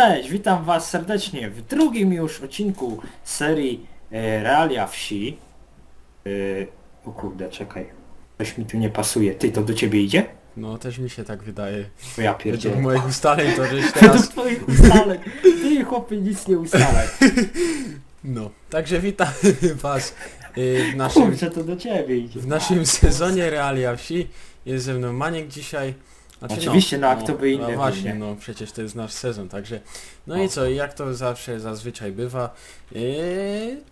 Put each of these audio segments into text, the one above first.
Cześć, witam was serdecznie w drugim już odcinku serii e, Realia Wsi. E, o kurde, czekaj. Coś mi tu nie pasuje. Ty, to do ciebie idzie? No też mi się tak wydaje. To ja Według pierdzielę. moich ustaleń to żeś teraz... twoich ustaleń. Ty chłopie nic nie ustalaj. No. Także witam was y, w naszym, Kurczę, to do ciebie idzie. w naszym sezonie Realia Wsi. Jest ze mną Maniek dzisiaj. Znaczy, Oczywiście, no, a kto by inny No był, właśnie, nie? no przecież to jest nasz sezon, także... No i co, jak to zawsze, zazwyczaj bywa. y,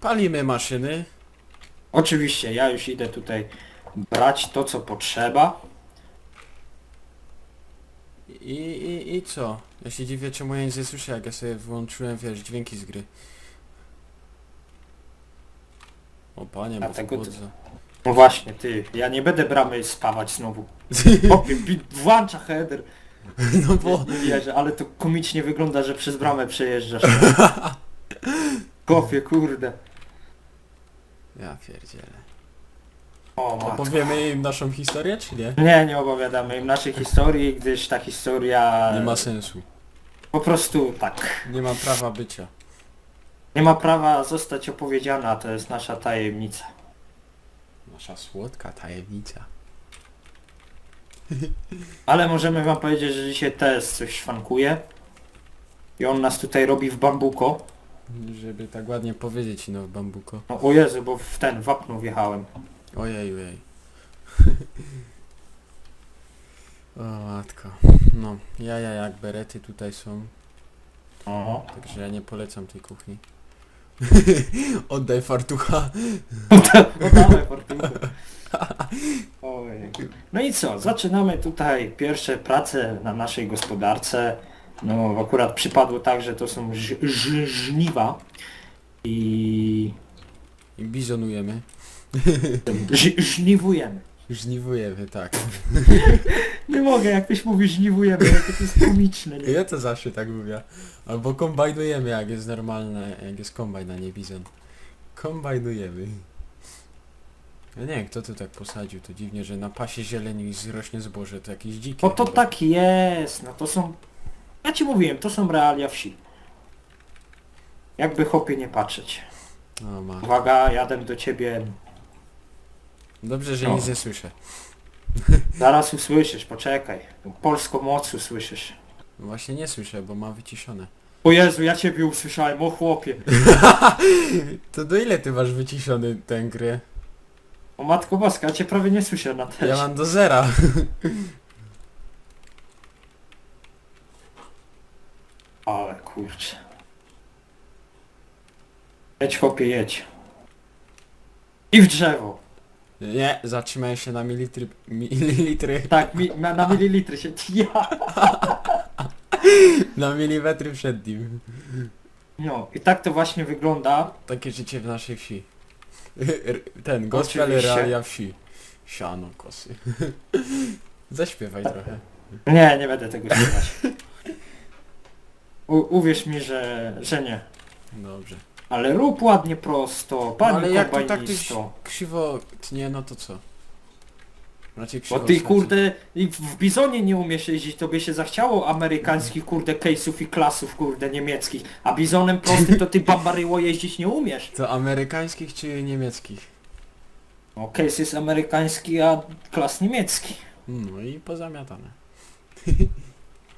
palimy maszyny. Oczywiście, ja już idę tutaj brać to, co potrzeba. I, i, I co? Ja się dziwię, czemu ja nic nie słyszę, jak ja sobie wyłączyłem, wiesz, dźwięki z gry. O panie, bo Dlatego wchodzę. No właśnie, ty, ja nie będę bramy spawać znowu. Bi- włącza header. No bo... Nie wierzę, ale to komicznie wygląda, że przez bramę przejeżdżasz. Kopie, kurde. Ja pierdzielę. O, matko. Opowiemy im naszą historię, czy nie? Nie, nie opowiadamy im naszej historii, gdyż ta historia Nie ma sensu. po prostu tak. Nie ma prawa bycia. Nie ma prawa zostać opowiedziana, to jest nasza tajemnica. Nasza słodka tajemnica. Ale możemy wam powiedzieć, że dzisiaj też coś szwankuje. I on nas tutaj robi w bambuko. Żeby tak ładnie powiedzieć, no bambuko. No, o Jezu, bo w ten wapno wjechałem. Ojej, ojej. o matko. No, jaja jak berety tutaj są. Oho. Także ja nie polecam tej kuchni. Oddaj fartucha. Oddamy fortunkę. Ojej. No i co, zaczynamy tutaj pierwsze prace na naszej gospodarce. No akurat przypadło tak, że to są ż- ż- żniwa i I bizonujemy. ż- żniwujemy. Żniwujemy, tak. Nie mogę, jak ktoś mówi żniwujemy, jakie to jest komiczne. Nie? Ja to zawsze tak mówię. Albo kombajnujemy, jak jest normalne, jak jest kombajn, a nie bizon. Kombajnujemy. Ja nie wiem, kto tu tak posadził, to dziwnie, że na pasie zieleni zrośnie zboże, to jakieś dzikie. Bo to chyba. tak jest, no to są... Ja ci mówiłem, to są realia wsi. Jakby chłopie nie patrzeć. O ma. Uwaga, jadę do ciebie. Dobrze, że nic nie słyszę. Zaraz usłyszysz, poczekaj. Polską moc usłyszysz. No Właśnie nie słyszę, bo ma wyciszone. O Jezu, ja ciebie usłyszałem, o chłopie. To do ile ty masz wyciszony tę grę? O matko boska, ja cię prawie nie słyszę na też. Ja mam do zera. Ale kurczę. Jedź chłopie, jedź. I w drzewo. Nie, zatrzymałem się na mililitry... mililitry... Tak, mi, na, na mililitry się... Ja. na milimetry przed nim. No, i tak to właśnie wygląda. Takie życie w naszej wsi. Ten, gospel Oczywiście. realia wsi. Siano kosy. Zaśpiewaj trochę. Nie, nie będę tego śpiewać. U, uwierz mi, że, że nie. Dobrze. Ale rób ładnie prosto, No, pani ale jak to tak ty kombajnisto. krzywo tnie, no to co? Znaczy Bo krzywo ty kurde i w w bizonie nie umiesz jeździć, tobie się zachciało amerykańskich kurde case'ów i klasów kurde niemieckich, a bizonem prostym to ty bambaryło jeździć nie umiesz. To amerykańskich czy niemieckich? No case jest amerykański, a klas niemiecki. No i pozamiatane.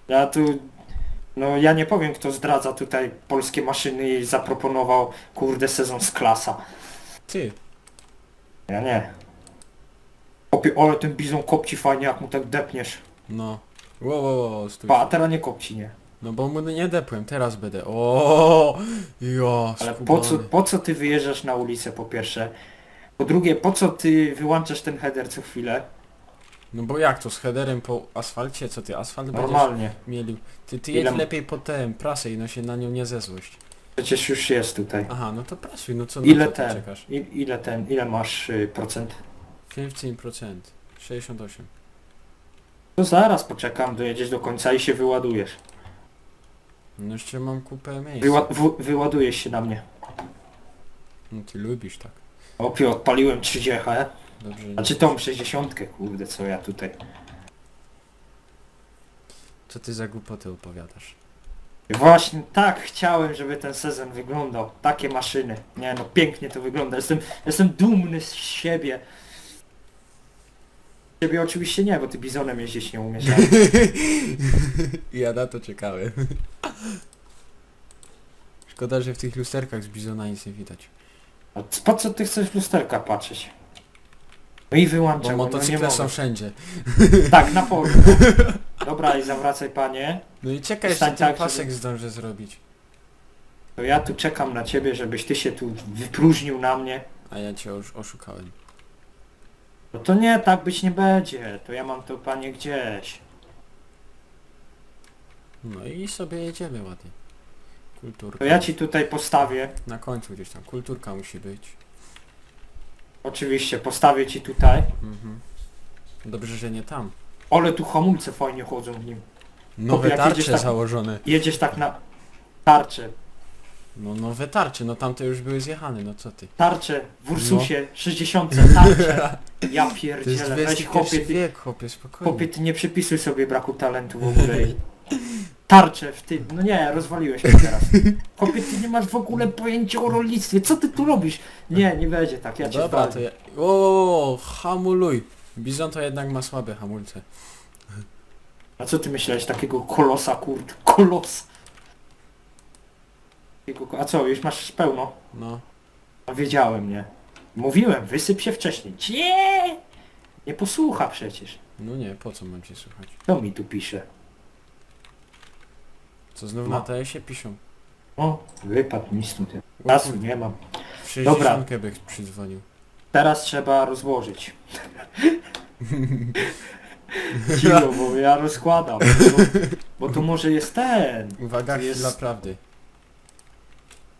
Ja tu, no ja nie powiem kto zdradza tutaj polskie maszyny i zaproponował kurde sezon z klasa. Ty, Ja nie. Kopie, ale ten bizon kopci fajnie jak mu tak depniesz. no. Wow, wow, wow, stój. Pa, a teraz nie kopci, nie. No bo mu nie depłem, teraz będę. O, jo, Ale po co, po co ty wyjeżdżasz na ulicę po pierwsze? Po drugie, po co ty wyłączasz ten header co chwilę? No bo jak to z headerem po asfalcie? Co ty, asfalt będziesz Normalnie. mielił? Ty, ty jedź lepiej po tym prasę i no się na nią nie zezłość. Przecież już jest tutaj. Aha, no to prasuj, no co na Ile ty ten? czekasz? I, ile ten? Ile masz y, procent? 15%. 68. To zaraz poczekam, dojedziesz do końca i się wyładujesz. No jeszcze mam kupę miejsca. Wyła w wyładujesz się na mnie. No ty lubisz tak. Opie, odpaliłem 30, e? Dobrze. Znaczy tą 60, kurde, co ja tutaj. Co ty za głupoty opowiadasz? Właśnie tak chciałem, żeby ten sezon wyglądał. Takie maszyny. Nie no, pięknie to wygląda. Jestem, jestem dumny z siebie. Ciebie oczywiście nie, bo ty bizonem jeździć nie umiesz. ale- ja na to czekałem. Szkoda, że w tych lusterkach z bizona nic nie widać. A po co ty chcesz w lusterka patrzeć? No i wyłączam, Bo no nie motocykle są mogę. wszędzie. Tak, na polu. Dobra i zawracaj panie. No i czekaj, jeszcze Stań ten tak, pasek zdążę zrobić. To ja tu czekam na ciebie, żebyś ty się tu wypróżnił na mnie. A ja cię już oszukałem. No to nie, tak być nie będzie. To ja mam to panie gdzieś. No i sobie jedziemy ładnie. Kulturka. To ja ci tutaj postawię. Na końcu gdzieś tam. Kulturka musi być. Oczywiście, postawię ci tutaj. Mhm. Dobrze, że nie tam. Ale tu hamulce fajnie chodzą w nim. Nowe jak jedziesz tarcze tak- założone. Jedziesz tak na tarczę. No nowe tarcze, no tamte już były zjechane, no co ty. Tarczę w Ursusie 60 tarczę. Ja To jest pierdzielę, weź XXI chłopie, ty, wiek, chłopie, spokojnie. chłopie, ty nie przypisuj sobie braku talentu w ogóle. i- Tarczę w tym, no nie, rozwaliłeś mnie teraz. Chłopie, ty nie masz w ogóle pojęcia o rolnictwie, co ty tu robisz? Nie, nie będzie tak, ja cię Dobra, to ja... O, hamuluj. Bizon to jednak ma słabe hamulce. A co ty myślałeś, takiego kolosa, kurde, kolos? Takiego ko- A co, już masz pełno? No. A wiedziałem, nie? Mówiłem, wysyp się wcześniej. Nie! Nie posłucha przecież. No nie, po co mam cię słuchać? To mi tu pisze. Co znów No. na TS-ie piszą? O, wypadł mi stąd. Czasu nie mam. W 60 by przydzwonił. Teraz trzeba rozłożyć. Cicho, bo ja rozkładam. Bo, bo to może jest ten. Uwaga, To jest- chwila prawdy.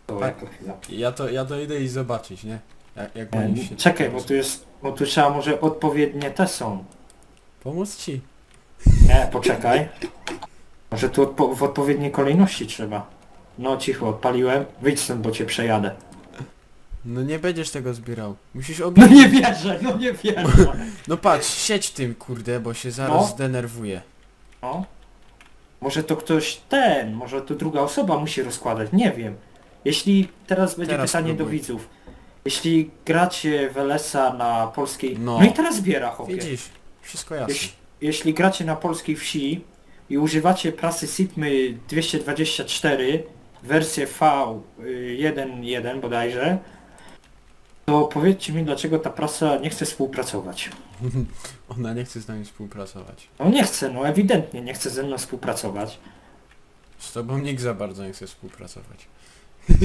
To Tak. chwila. Ja to, ja to idę i zobaczyć, nie? Jak, jak oni się... Czekaj, bo tu jest, bo tu trzeba może odpowiednie te są. Pomóc ci. Nie, poczekaj. Może tu odpo w odpowiedniej kolejności trzeba. No cicho, odpaliłem. Wyjdź stąd, bo cię przejadę. No nie będziesz tego zbierał. Musisz No obie... nie wierzę, no nie wierzę. No patrz, siedź tym kurde, bo się zaraz No. zdenerwuję. No. Może to ktoś ten, może to druga osoba musi rozkładać, nie wiem. Jeśli teraz będzie Teraz pytanie do widzów. Jeśli gracie w LS-a na polskiej... No. No, i teraz zbiera chłopie. Widzisz, wszystko jasne. Jeśli, jeśli gracie na polskiej wsi i używacie prasy Sigmy 224, wersję V1.1 bodajże, to powiedzcie mi dlaczego ta prasa nie chce współpracować. Ona nie chce z nami współpracować. No nie chce, no ewidentnie nie chce ze mną współpracować. Z tobą nikt za bardzo nie chce współpracować.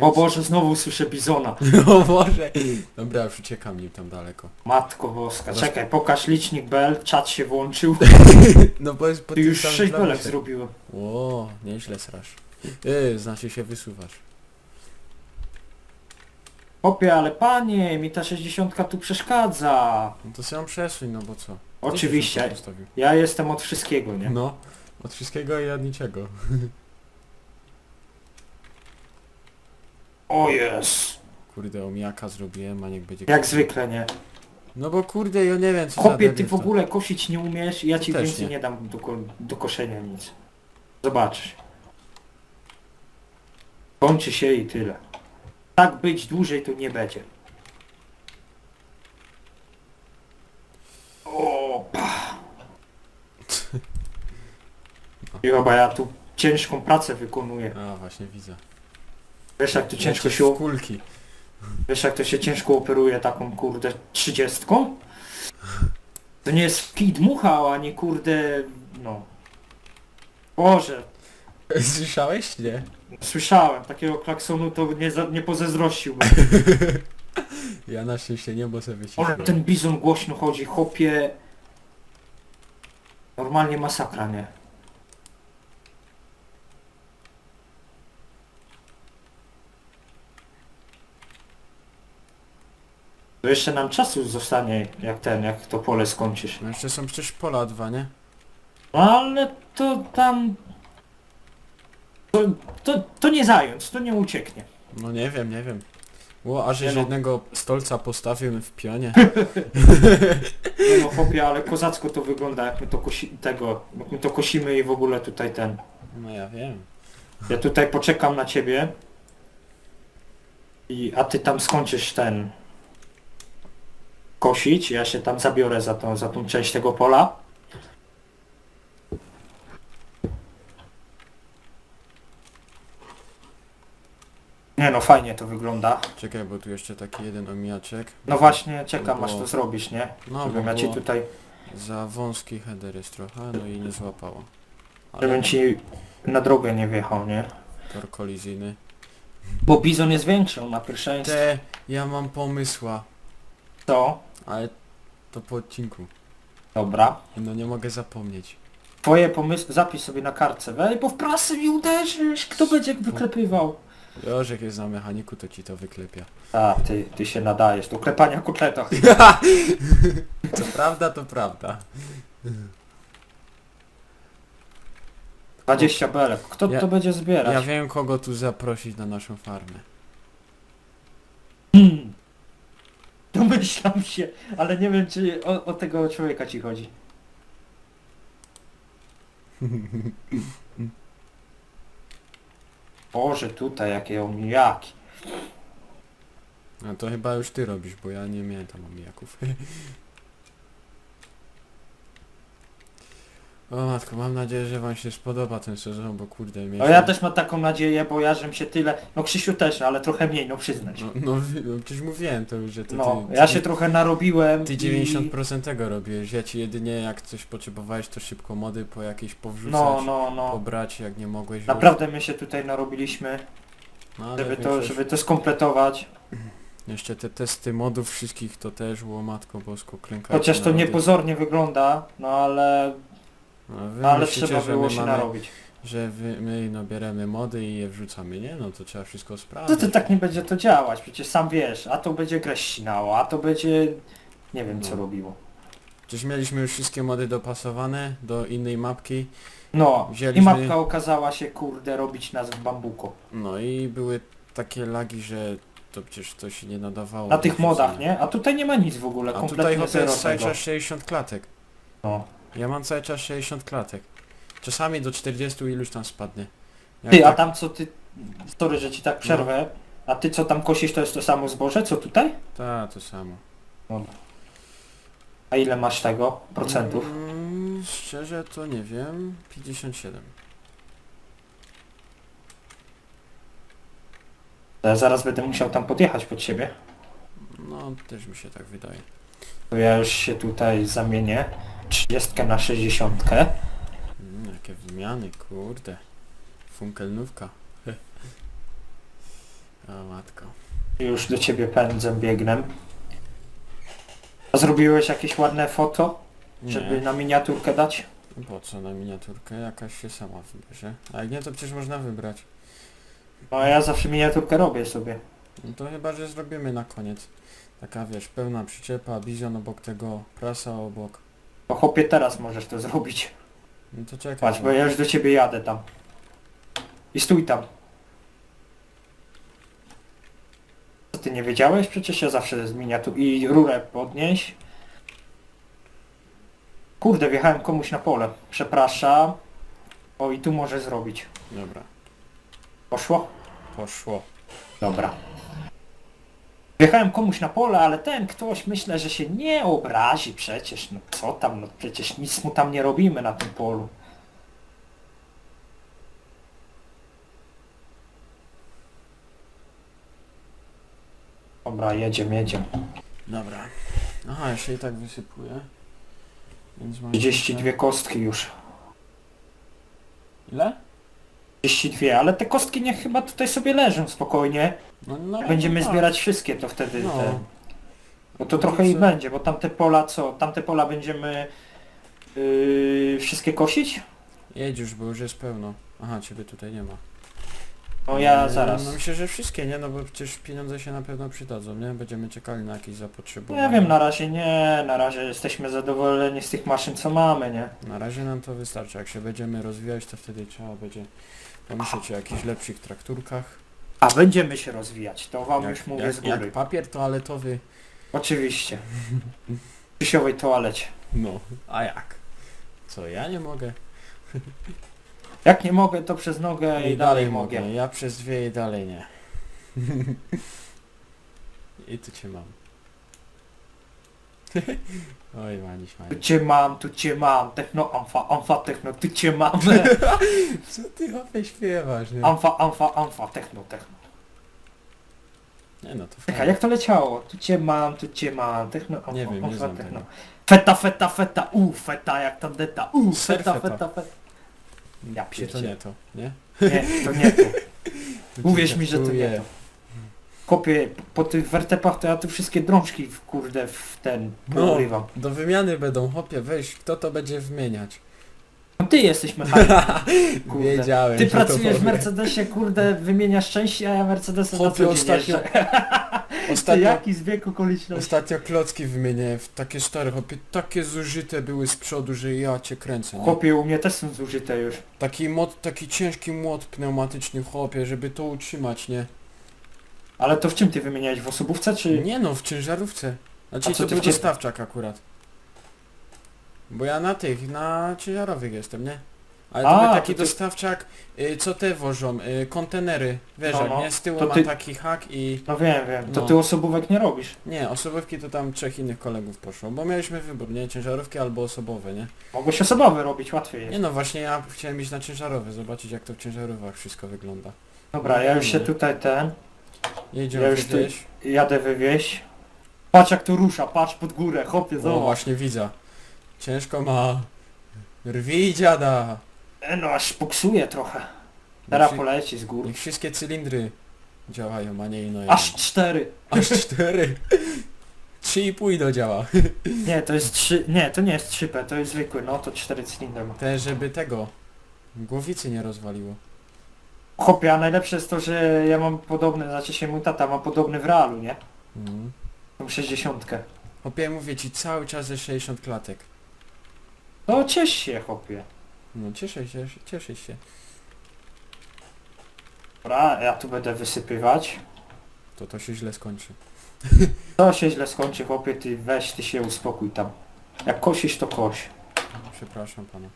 O Boże, znowu słyszę bizona. O Boże! Dobra, już uciekam nim tam daleko. Matko boska. Czekaj, pokaż licznik bel, czat się włączył. No bo jest po Ty tym już samym 6 belek klawisze. zrobiłem. O, nieźle srasz. Yy, znaczy się wysuwasz. Opie, ale panie, mi ta 60 tu przeszkadza. No to sobie ją przesuń, no bo co? Ty Oczywiście. postawił. Ja jestem od wszystkiego, nie? No, od wszystkiego i od niczego. O jest. Kurde, omijaka zrobiłem, a niech będzie... Jak zwykle nie. No bo kurde, ja nie wiem co za ty debil w to. ogóle kosić nie umiesz i ja Ty ci też więcej nie. nie, dam do, ko do koszenia nic. Zobaczysz. Kończy się i tyle. Tak być dłużej to nie będzie. O, pa. I chyba ja tu ciężką pracę wykonuję. A, właśnie widzę. Wiesz jak to ciężko się, kulki. wiesz jak to się ciężko operuje taką kurde trzydziestką? To nie jest kij dmuchał, a nie kurde, no. Boże, Słyszałeś? Nie. słyszałem, takiego klaksonu to nie, za, nie pozazdrościłbym. Ja na szczęście nie, bo sobie Ale ten bizon głośno chodzi, chopie. Normalnie masakra, nie? To jeszcze nam czasu zostanie, jak ten, jak to pole skończysz. No jeszcze są przecież pola dwa, nie? No ale to tam... To, to, to nie zając, to nie ucieknie. No nie wiem, nie wiem. Ło, a że Nie no. jednego stolca postawił w pionie. Nie no chłopie, ale kozacko to wygląda, jak my to kosi tego, jak my to kosimy i w ogóle tutaj ten. No ja wiem. Ja tutaj poczekam na ciebie. I, a ty tam skończysz ten kosić, ja się tam zabiorę za tą, za tą część tego pola. Nie no, fajnie to wygląda. Czekaj, bo tu jeszcze taki jeden omijaczek. No właśnie, czekam Bo- aż to zrobisz, nie? No, Żebym bo ja ci było tutaj, za wąski header jest trochę, no i nie złapało. Ale żebym ci na drogę nie wjechał, nie? tor kolizyjny. Bo bizon jest większy, on ma pierwszeństwo. Te, ja mam pomysła, To, ale to po odcinku. dobra. No nie mogę zapomnieć. Twoje pomysły, zapisz sobie na kartce, wej, bo w prasy mi uderzysz, kto będzie wyklepywał? Joż jak jest na mechaniku, to ci to wyklepia. A, ty, ty się nadajesz do klepania kotletach. Co prawda, to prawda. 20 belek, kto Ja- to będzie zbierać? Ja wiem kogo tu zaprosić na naszą farmę. Hmm. Domyślam się, ale nie wiem czy o, o tego człowieka ci chodzi. Boże, tutaj jakie omijaki. A to chyba już ty robisz, bo ja nie miałem tam omijaków. O matko, mam nadzieję, że wam się spodoba ten sezon, bo kurde No ja też mam taką nadzieję, bo ja żem się tyle... No Krzysiu też, ale trochę mniej, no przyznać. No, no, no przecież mówiłem to już, że to No, ty, ja ty, się trochę narobiłem ty i... 90% tego robiłeś, ja ci jedynie jak coś potrzebowałeś to szybko mody po jakieś powrzucać, No, no, no. pobrać jak nie mogłeś już. Naprawdę my się tutaj narobiliśmy, no, żeby to, żeby to skompletować. Jeszcze te testy modów wszystkich to też było matko bosko klękajcie Chociaż to niepozornie wygląda, no ale, No, wy ale myślicie, trzeba że było się mamy, narobić. Że wy, my no bieremy mody i je wrzucamy, nie? No to trzeba wszystko No sprawdzić. to tak nie będzie to działać, przecież sam wiesz, a to będzie grę ścinało, a to będzie... Nie wiem co No. robiło. Przecież mieliśmy już wszystkie mody dopasowane do innej mapki, No, i Wzięliśmy- mapka okazała się kurde robić nas w bambuko. no i były takie lagi, że to przecież to się nie nadawało. Na do tych modach, nie? A tutaj nie ma nic w ogóle, A tutaj kompletnie chyba zero jest cały tego. czas 60 klatek. No. Ja mam cały czas 60 klatek. Czasami do 40 iluś tam spadnie. Jak Ty, a tak- tam co ty... Sorry, że ci tak przerwę. A ty co tam kosisz to jest to samo zboże co tutaj? Ta, to samo. A ile masz tego procentów? Mm, szczerze to nie wiem. 57. Ja zaraz będę musiał tam podjechać pod siebie. No, też mi się tak wydaje. To ja już się tutaj zamienię. 30 na 60. Mm, jakie wymiany, kurde. Funkelnówka. o matko. Już do ciebie pędzę, biegnę. A zrobiłeś jakieś ładne foto, żeby Nie, na miniaturkę dać? po co na miniaturkę? Jakaś się sama wybierze. A jak nie, to przecież można wybrać. No ja zawsze miniaturkę robię sobie. No to chyba, że zrobimy na koniec. Taka wiesz, pełna przyczepa, bizon obok tego, prasa obok. Bo chłopie teraz możesz to zrobić. No to czekaj. Patrz, no. bo ja już do ciebie jadę tam. I stój tam. Co ty nie wiedziałeś? Przecież ja zawsze z miniatur... I rurę podnieś. Kurde, wjechałem komuś na pole. Przepraszam. O i tu może zrobić. Dobra, Poszło? poszło. Dobra. Wjechałem komuś na pole, ale ten ktoś myślę, że się nie obrazi przecież. No co tam, no przecież nic mu tam nie robimy na tym polu. Dobra, jedziemy, jedziemy. Dobra. Aha, jeszcze i tak wysypuję. Więc mam 32 kostki już. Ile? 32, ale te kostki niech chyba tutaj sobie leżą spokojnie. No, no, Jak będziemy no, tak. zbierać wszystkie, to wtedy No. te... Bo to No trochę i będzie, bo tamte pola co? Tamte pola będziemy yy, wszystkie kosić? Jedź już, bo już jest pełno. Aha, ciebie tutaj nie ma. No ja E, zaraz. No myślę, że wszystkie, nie? No bo przecież pieniądze się na pewno przydadzą, nie? Będziemy czekali na jakieś zapotrzebowanie. Nie wiem, na razie nie, na razie jesteśmy zadowoleni z tych maszyn co mamy, nie? Na razie nam to wystarczy. Jak się będziemy rozwijać, to wtedy trzeba będzie pomyśleć o jakichś lepszych trakturkach. A będziemy się rozwijać, to wam już mówię jak, z góry. jak papier toaletowy, Oczywiście. W przysiowej toalecie. no, a jak? Co, ja nie mogę? Jak nie mogę, to przez nogę i, dalej mogę. Ja przez dwie i dalej nie. I tu cię mam. Oj, maniś, Tu maniś. cię mam, tu cię mam, techno, amfa, amfa, techno, tu cię mam. Co ty chłopie śpiewasz, nie? Amfa, amfa, amfa, techno, techno. Nie no, to Czekaj, fajnie. jak to leciało? Tu cię mam, tu cię mam, techno, amfa, Nie wiem, nie amfa, znam techno. tego. Feta, feta, feta, u, feta, jak tandeta, u, Ser feta, feta. feta, feta. Ja Czy to pierdzie- nie to, nie? Nie, to nie to. Uwierz mi, że to nie to. Kopie, po tych wertepach to ja tu wszystkie drążki w kurde w ten No. Do wymiany będą, hopie, weź, kto to będzie wymieniać? No ty jesteś mechanik. Kurde. Wiedziałem, Ty że to pracujesz w. Mercedesie, kurde, wymieniasz części, a ja Mercedesem na Chłopie, co dzień ostatnio- jeżdżę. Ty Ostatnio, jaki zbieg okoliczności? ostatnio klocki wymienię w takie stare, chopie, takie zużyte były z przodu, że ja cię kręcę, nie? Chłopie, u mnie też są zużyte już. Taki młot, taki ciężki młot pneumatyczny, chłopie, żeby to utrzymać, nie? Ale to w czym ty wymieniałeś? W osobówce czy... Nie no, w ciężarówce. Znaczy A co to ty był dostawczak akurat. Bo ja na tych, na ciężarowych jestem, nie? Ale to A, był taki to ty- dostawczak, y, co te wożą, y, kontenery, wiesz No, jak, no. nie? Z tyłu To ma ty- taki hak i... No wiem, wiem. To No. ty osobówek nie robisz. Nie, osobówki to tam trzech innych kolegów poszło, bo mieliśmy wybór, nie? Ciężarówki albo osobowe, nie? Mogłeś osobowe robić, łatwiej Nie jest. no, właśnie ja chciałem iść na ciężarowy, zobaczyć jak to w ciężarówkach wszystko wygląda. Dobra, ja już się tutaj ten... Jedziemy Ja już tu- gdzieś. Jadę wywieźć. Patrz jak to rusza, patrz pod górę, chłopie, O, zobacz. właśnie widzę. Ciężko ma. Rwij dziada. E, No aż puksuje trochę. Teraz Niech, poleci z góry. niech wszystkie cylindry działają, a nie ino Aż cztery. Aż cztery. Trzy i pół do działa. Nie, to jest trzy... Nie, to nie jest 3P, to jest zwykły, no to cztery cylindry ma. Te, żeby tego głowicy nie rozwaliło. Chłopie, a najlepsze jest to, że ja mam podobny, znaczy się mój tata ma podobny w realu, nie? Mhm. Tą 60. Chłopie, mówię ci cały czas ze 60 klatek. No ciesz się, chłopie. No cieszę się, cieszę się. Dobra, ja tu będę wysypywać. To to się źle skończy. To się źle skończy, chłopie, ty weź, ty się uspokój tam. Jak kosisz, to koś. Przepraszam pana.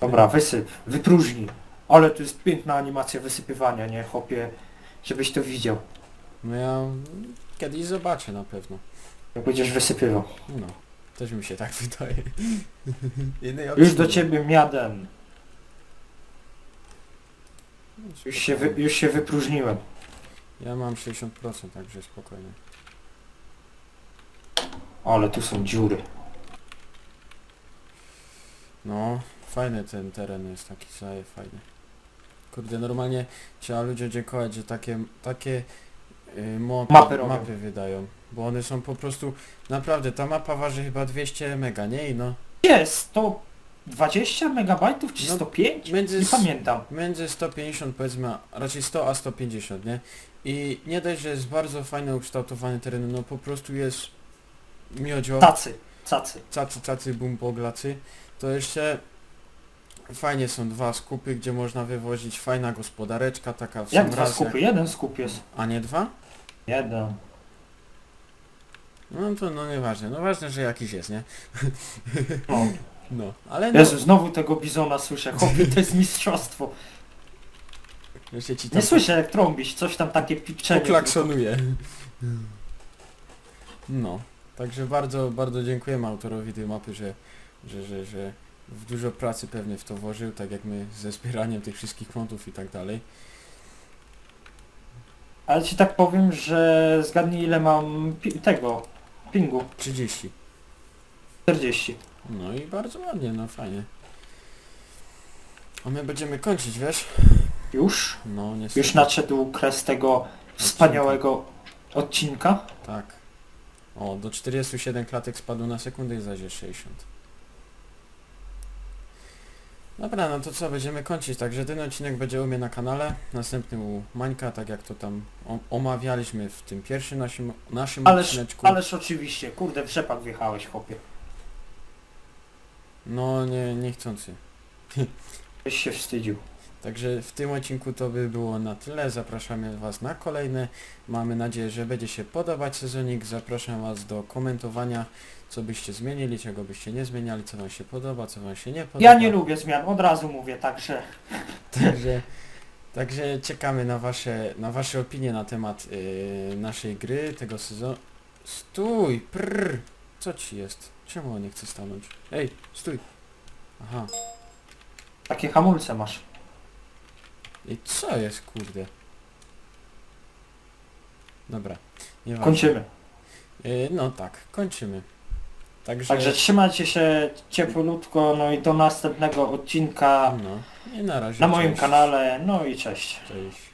Dobra, wysyp, wypróżnij. Ale to jest piękna animacja wysypywania, nie, chłopie, żebyś to widział. No ja kiedyś zobaczę na pewno. Jak będziesz wysypywał. No. Też mi się tak wydaje. Innej Już do nie ma. ciebie miadem. No, Już się, wy, już się wypróżniłem. Ja mam 60%, także spokojnie. Ale tu są dziury. No, fajny ten teren jest taki zaje fajny. Kurde, normalnie trzeba ludziom dziękować, że takie, takie y, mapy, Mapy robią. mapy wydają. Bo one są po prostu, naprawdę, ta mapa waży chyba 200 mega, nie? I no, Jest 120 megabajtów czy No, 105? między Nie s- pamiętam. między 150 powiedzmy, a raczej 100 a 150, nie? I nie dość, że jest bardzo fajnie ukształtowany teren, no po prostu jest miodzio. Tacy, cacy. cacy, cacy, bumboglacy, to jeszcze fajnie są dwa skupy, gdzie można wywozić fajna gospodareczka, taka w Jak sam dwa skupy? Jeden skup jest. A nie dwa? Jeden. No to no nieważne, no ważne, że jakiś jest, nie? No. No, ale no, Jezu, znowu tego bizona słyszę. Chłopie, to jest mistrzostwo. jeszcze ci tam Nie słyszę jak trąbisz, coś tam takie pikczenie. poklaksonuje. No, także bardzo, bardzo dziękujemy autorowi tej mapy, że, że, że, że dużo pracy pewnie w to włożył, tak jak my ze zbieraniem tych wszystkich kątów i tak dalej. Ale ci tak powiem, że zgadnij ile mam pi tego pingu. 30. 40. No i bardzo ładnie, no fajnie. A my będziemy kończyć, wiesz? Już? No niestety. Już nadszedł kres tego wspaniałego odcinka. Tak. O, do 47 klatek spadło na sekundę i zaś jest 60. Dobra, no to co, będziemy kończyć, także ten odcinek będzie u mnie na kanale, następny u Mańka, tak jak to tam o- omawialiśmy w tym pierwszym naszym, naszym Ależ, odcineczku. ależ oczywiście, kurde w rzepak wjechałeś chłopie. No nie, niechcący. Byś się wstydził. Także w tym odcinku to by było na tyle. Zapraszamy Was na kolejne. Mamy nadzieję, że będzie się podobać sezonik. Zapraszam Was do komentowania, co byście zmienili, czego byście nie zmieniali, co Wam się podoba, co Wam się nie podoba. Ja nie lubię zmian, od razu mówię, także Także, także czekamy na wasze, na wasze opinie na temat yy, naszej gry, tego sezonu. Stój! Prrr! Co ci jest? Czemu on nie chce stanąć? Ej, stój! Aha. takie hamulce masz. I co jest, kurde? Dobra. Nieważne. Kończymy. Yy, no tak, kończymy. Także... Także trzymajcie się ciepłutko, no i do następnego odcinka No. I na razie. na moim cześć. kanale, no i cześć. Cześć.